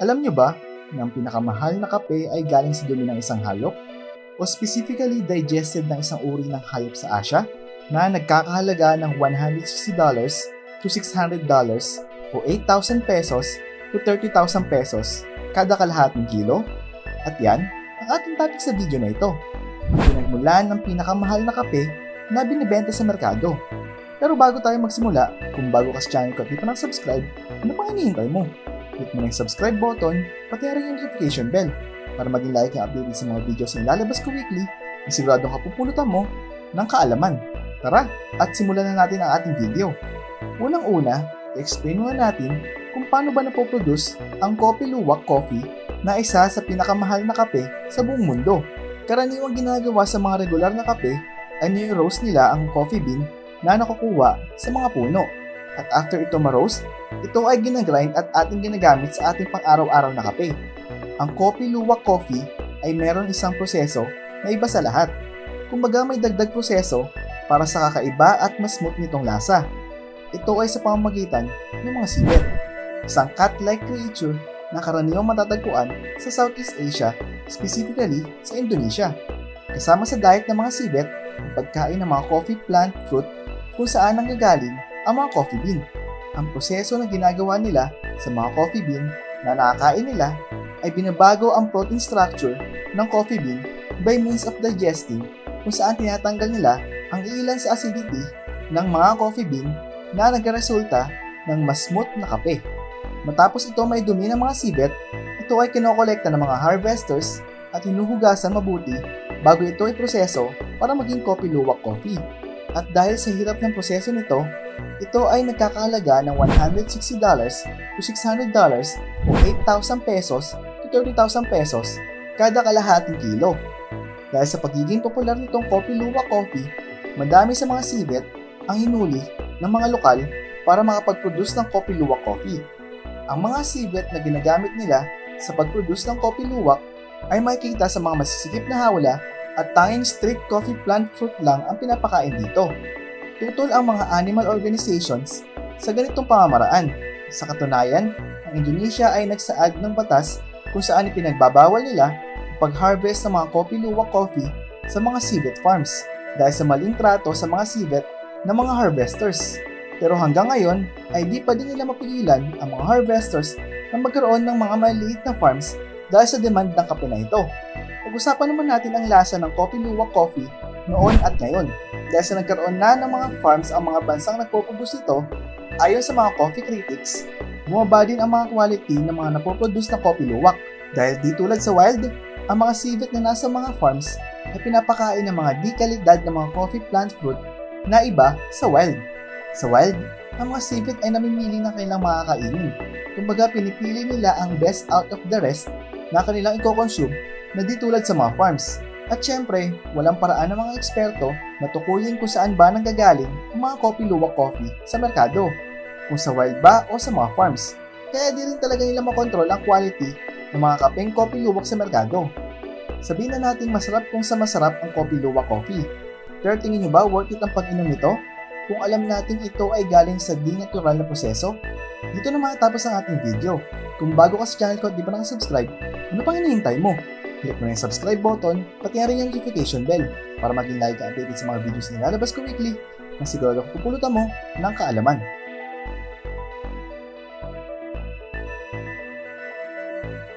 Alam nyo ba na ang pinakamahal na kape ay galing sa dumi ng isang hayop? O specifically digested ng isang uri ng hayop sa Asia na nagkakahalaga ng $160 to $600 o 8,000 pesos to 30,000 pesos kada kalahating kilo? At yan, ang ating topic sa video na ito. Pinagmulan ng pinakamahal na kape na binibenta sa merkado. Pero bago tayo magsimula, kung bago ka sa channel ko at di pa subscribe ano pang hinihintay mo? Click mo na yung subscribe button, pati rin yung notification bell para maging like ang update sa mga videos na ilalabas ko weekly na siguradong kapupulutan mo ng kaalaman. Tara, at simulan na natin ang ating video. Unang-una, i-explain muna natin kung paano ba napoproduce ang Kopi Luwak Coffee na isa sa pinakamahal na kape sa buong mundo. Karaniwang ginagawa sa mga regular na kape ay niro-roast nila ang coffee bean na nakukuha sa mga puno. At after ito ma-roast, ito ay ginagrind at ating ginagamit sa ating pang-araw-araw na kape. Ang Kopi Luwak Coffee ay meron isang proseso na iba sa lahat. Kumbaga may dagdag proseso para sa kakaiba at mas smooth nitong lasa. Ito ay sa pamamagitan ng mga sibet, isang cat-like creature na karaniwang matatagpuan sa Southeast Asia, specifically sa Indonesia. Kasama sa diet ng mga sibet, ang pagkain ng mga coffee plant fruit kung saan nanggagaling ang mga coffee bean. Ang proseso na ginagawa nila sa mga coffee bean na nakakain nila ay binabago ang protein structure ng coffee bean by means of digesting kung saan tinatanggal nila ang ilan sa acidity ng mga coffee bean na nagresulta ng mas smooth na kape. Matapos ito may dumi ng mga sibet, ito ay kinokolekta ng mga harvesters at hinuhugasan mabuti bago ito ay proseso para maging coffee luwak coffee. At dahil sa hirap ng proseso nito, ito ay nagkakahalaga ng $160 to $600 o 8,000 pesos to 30,000 pesos kada kalahating kilo. Dahil sa pagiging popular nitong Kopi Luwak Coffee, madami sa mga sibet ang hinuli ng mga lokal para makapag-produce ng Kopi Luwak Coffee. Ang mga sibet na ginagamit nila sa pag-produce ng Kopi Luwak ay makikita sa mga masisikip na hawla at tanging strict coffee plant fruit lang ang pinapakain dito. Tutol ang mga animal organizations sa ganitong pamamaraan. Sa katunayan, ang Indonesia ay nagsaad ng batas kung saan ipinagbabawal nila ang pag-harvest ng mga coffee luwak coffee sa mga civet farms dahil sa maling trato sa mga civet ng mga harvesters. Pero hanggang ngayon ay di pa din nila mapigilan ang mga harvesters na magkaroon ng mga maliit na farms dahil sa demand ng kape na ito. Pag-usapan naman natin ang lasa ng Kopi Luwak Coffee noon at ngayon. Dahil sa nagkaroon na ng mga farms ang mga bansang nagpo-produce nito, ayon sa mga coffee critics, bumaba din ang mga quality ng mga napoproduce na coffee luwak. Dahil di tulad sa wild, ang mga civet na nasa mga farms ay pinapakain ng mga di kalidad ng mga coffee plant fruit na iba sa wild. Sa wild, ang mga civet ay namimili ng kanilang makakainin. Kumbaga pinipili nila ang best out of the rest na kanilang i-consume na di tulad sa mga farms. At syempre, walang paraan ng mga eksperto na tukuyin kung saan ba nanggagaling ang mga coffee luwak coffee sa merkado, kung sa wild ba o sa mga farms. Kaya di rin talaga nila makontrol ang quality ng mga kapeng coffee luwak sa merkado. Sabihin na natin masarap kung sa masarap ang coffee luwak coffee. Pero tingin nyo ba worth it ang pag-inom nito? Kung alam natin ito ay galing sa di natural na proseso? Dito na matatapos ang ating video. Kung bago ka sa channel ko at di pa nakasubscribe, ano pang hinihintay mo? Click mo na yung subscribe button, pati rin yung notification bell para maging like ka updated sa mga videos na nilalabas ko weekly na sigurado pupulutan mo ng kaalaman.